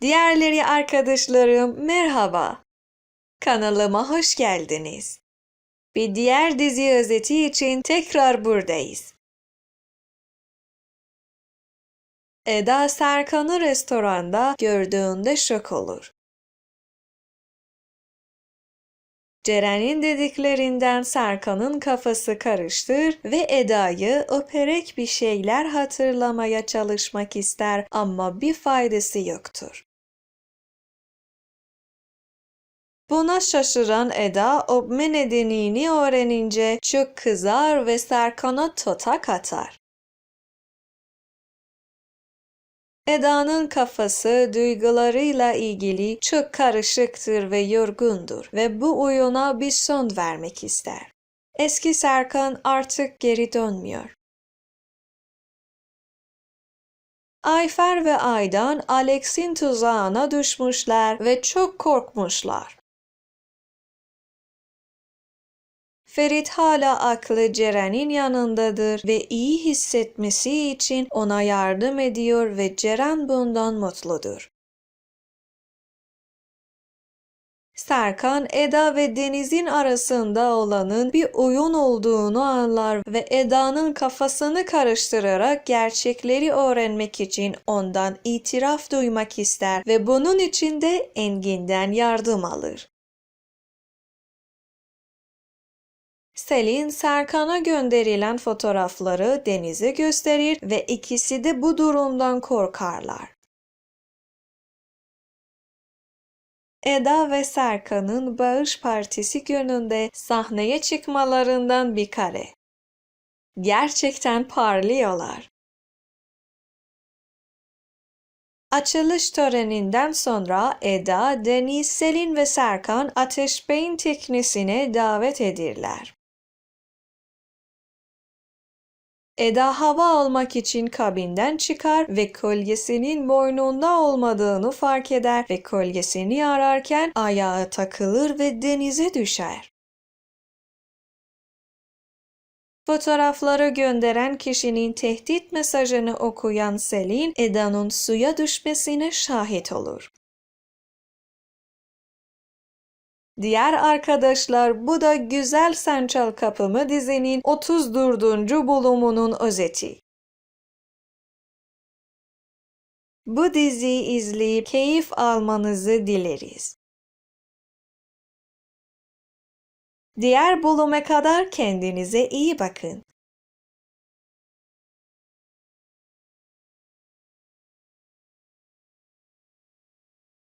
Diğerleri arkadaşlarım merhaba. Kanalıma hoş geldiniz. Bir diğer dizi özeti için tekrar buradayız. Eda Serkan'ı restoranda gördüğünde şok olur. Ceren'in dediklerinden Serkan'ın kafası karıştır ve Eda'yı operek bir şeyler hatırlamaya çalışmak ister ama bir faydası yoktur. Buna şaşıran Eda obme nedenini öğrenince çok kızar ve Serkan'a totak atar. Eda'nın kafası duygularıyla ilgili çok karışıktır ve yorgundur ve bu oyuna bir son vermek ister. Eski Serkan artık geri dönmüyor. Ayfer ve Aydan Alex'in tuzağına düşmüşler ve çok korkmuşlar. Ferit hala aklı Ceren'in yanındadır ve iyi hissetmesi için ona yardım ediyor ve Ceren bundan mutludur. Serkan, Eda ve Deniz'in arasında olanın bir oyun olduğunu anlar ve Eda'nın kafasını karıştırarak gerçekleri öğrenmek için ondan itiraf duymak ister ve bunun için de Engin'den yardım alır. Selin, Serkan'a gönderilen fotoğrafları Deniz'e gösterir ve ikisi de bu durumdan korkarlar. Eda ve Serkan'ın Bağış Partisi gününde sahneye çıkmalarından bir kare. Gerçekten parlıyorlar. Açılış töreninden sonra Eda, Deniz, Selin ve Serkan Ateş Bey'in teknesine davet edirler. Eda hava almak için kabinden çıkar ve kolyesinin boynunda olmadığını fark eder ve kolyesini ararken ayağı takılır ve denize düşer. Fotoğrafları gönderen kişinin tehdit mesajını okuyan Selin, Eda'nın suya düşmesine şahit olur. Diğer arkadaşlar bu da Güzel Sen Çal Kapımı dizinin 34. bölümünün özeti. Bu diziyi izleyip keyif almanızı dileriz. Diğer bölüme kadar kendinize iyi bakın.